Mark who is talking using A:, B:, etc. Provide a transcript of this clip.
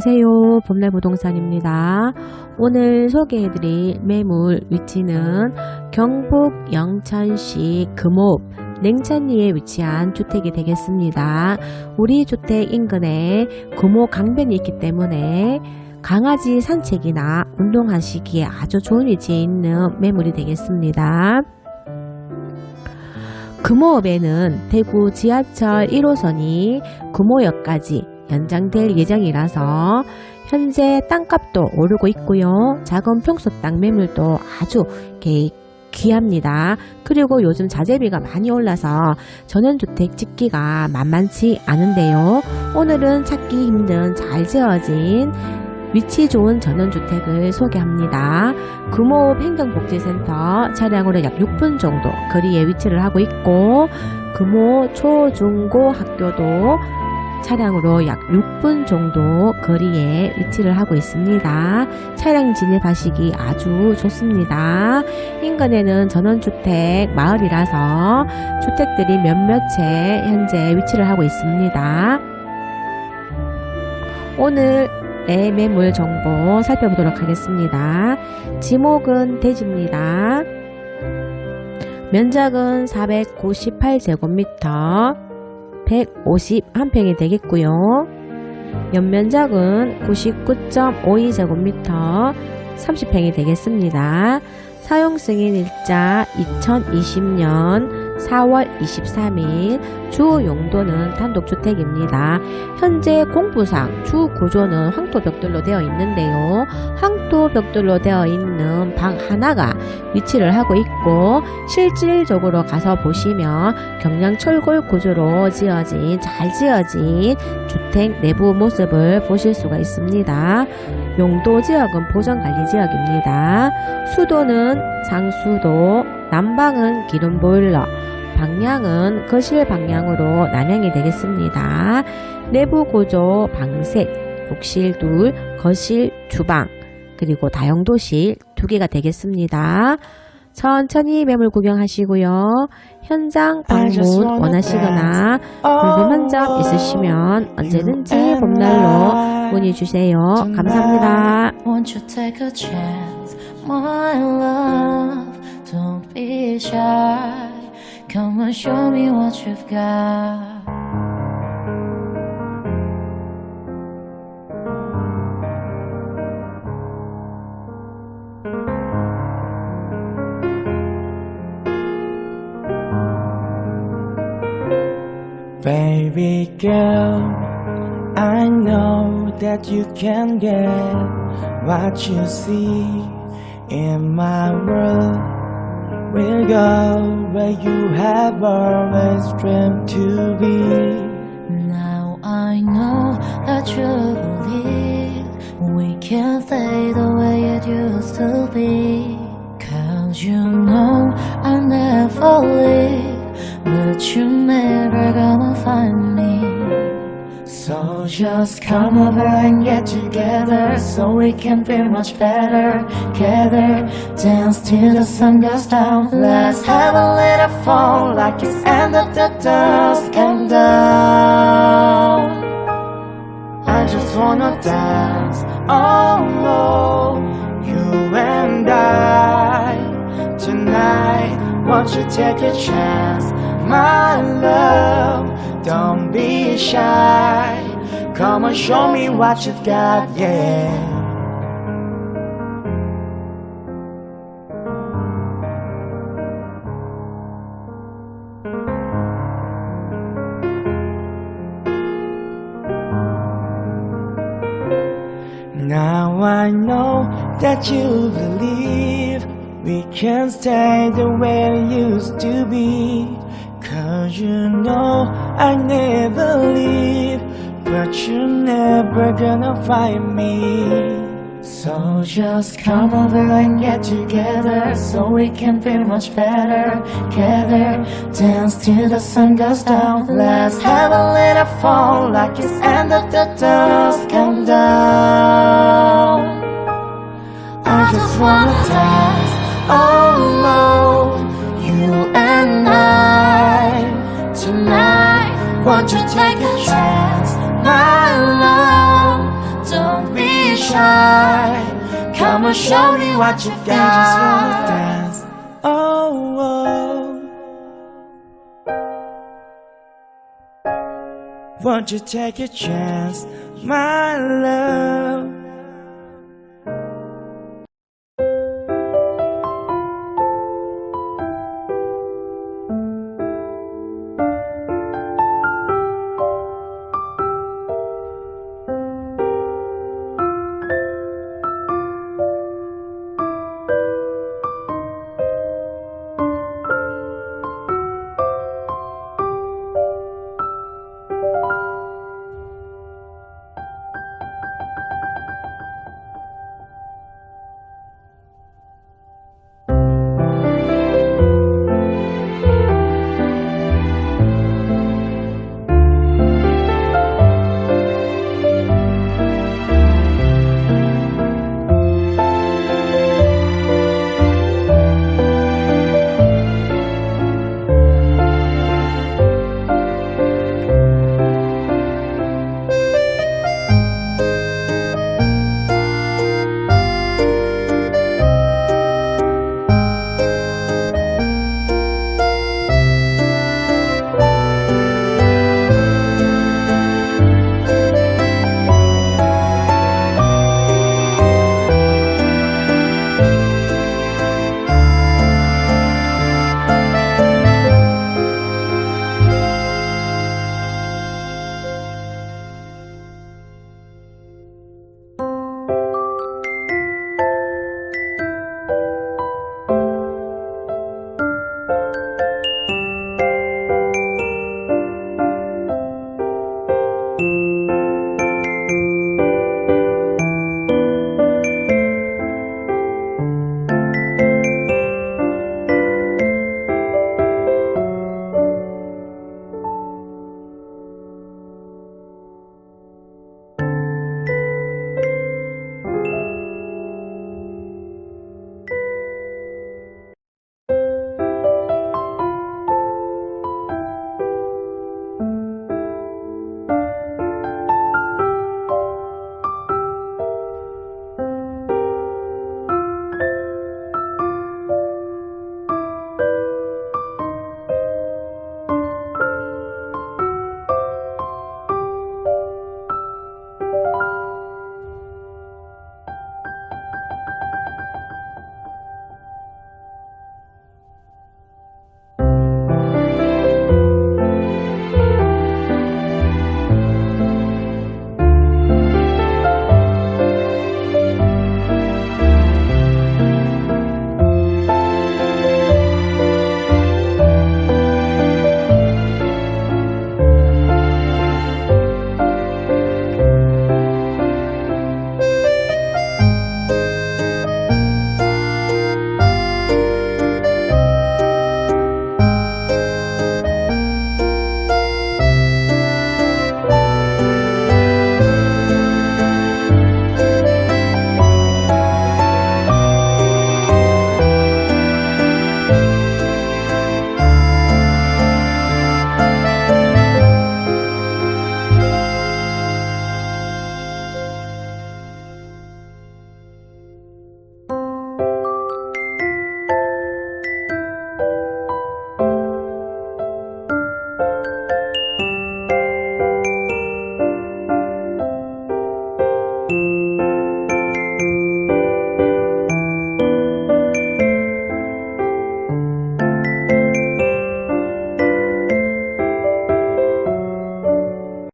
A: 안녕하세요. 봄날 부동산입니다. 오늘 소개해드릴 매물 위치는 경북 영천시 금호읍 냉천리에 위치한 주택이 되겠습니다. 우리 주택 인근에 금호 강변이 있기 때문에 강아지 산책이나 운동하시기에 아주 좋은 위치에 있는 매물이 되겠습니다. 금호읍에는 대구 지하철 1호선이 금호역까지 연장될 예정이라서 현재 땅값도 오르고 있고요. 작은 평수 땅 매물도 아주 귀합니다. 그리고 요즘 자재비가 많이 올라서 전원주택 짓기가 만만치 않은데요. 오늘은 찾기 힘든 잘 지어진 위치 좋은 전원주택을 소개합니다. 금호읍 행정복지센터 차량으로 약 6분 정도 거리에 위치를 하고 있고 금호 초중고 학교도 차량으로 약 6분 정도 거리에 위치를 하고 있습니다. 차량 진입하시기 아주 좋습니다. 인근에는 전원주택 마을이라서 주택들이 몇몇 채 현재 위치를 하고 있습니다. 오늘의 매물 정보 살펴보도록 하겠습니다. 지목은 대지입니다. 면적은 498제곱미터 151평이 되겠고요. 연면적은 99.52제곱미터 30평이 되겠습니다. 사용 승인 일자 2020년 4월 23일 주 용도는 단독주택입니다. 현재 공부상 주 구조는 황토 벽돌로 되어 있는데요. 황토 벽돌로 되어 있는 방 하나가 위치를 하고 있고 실질적으로 가서 보시면 경량철골 구조로 지어진 잘 지어진 주택 내부 모습을 보실 수가 있습니다. 용도 지역은 보전관리 지역입니다. 수도는 상수도, 난방은 기름 보일러, 방향은 거실 방향으로 난향이 되겠습니다. 내부 구조 방색, 욕실 둘, 거실, 주방, 그리고 다용도실 두 개가 되겠습니다. 천천히 매물 구경하시고요. 현장 방문 원하시거나 궁금한 점 있으시면 언제든지 봄날로 문의 주세요. 감사합니다.
B: Don't be shy. Come and show me what you've got.
C: Girl, I know that you can get what you see in my world. We'll go where you have always dreamed to be.
B: Now I know that you believe we can stay the just come over and get together so we can feel much better. Together, dance till the sun goes down. Let's have a little fun like it's end of the dusk and down.
C: I just wanna dance, oh, you and I tonight. Won't you take a chance, my love? Don't be shy. Come and show me what you've got, yeah. Now I know that you believe we can stay the way it used to be. Cause you know I never leave, but you're never gonna find me.
B: So just come over and get together so we can feel much better. Together, dance till the sun goes down. Let's have a little fun like it's end of the dusk Come down. I just wanna dance, show me what you
C: I just wanna dance. Oh, oh. Won't you take a chance, my love?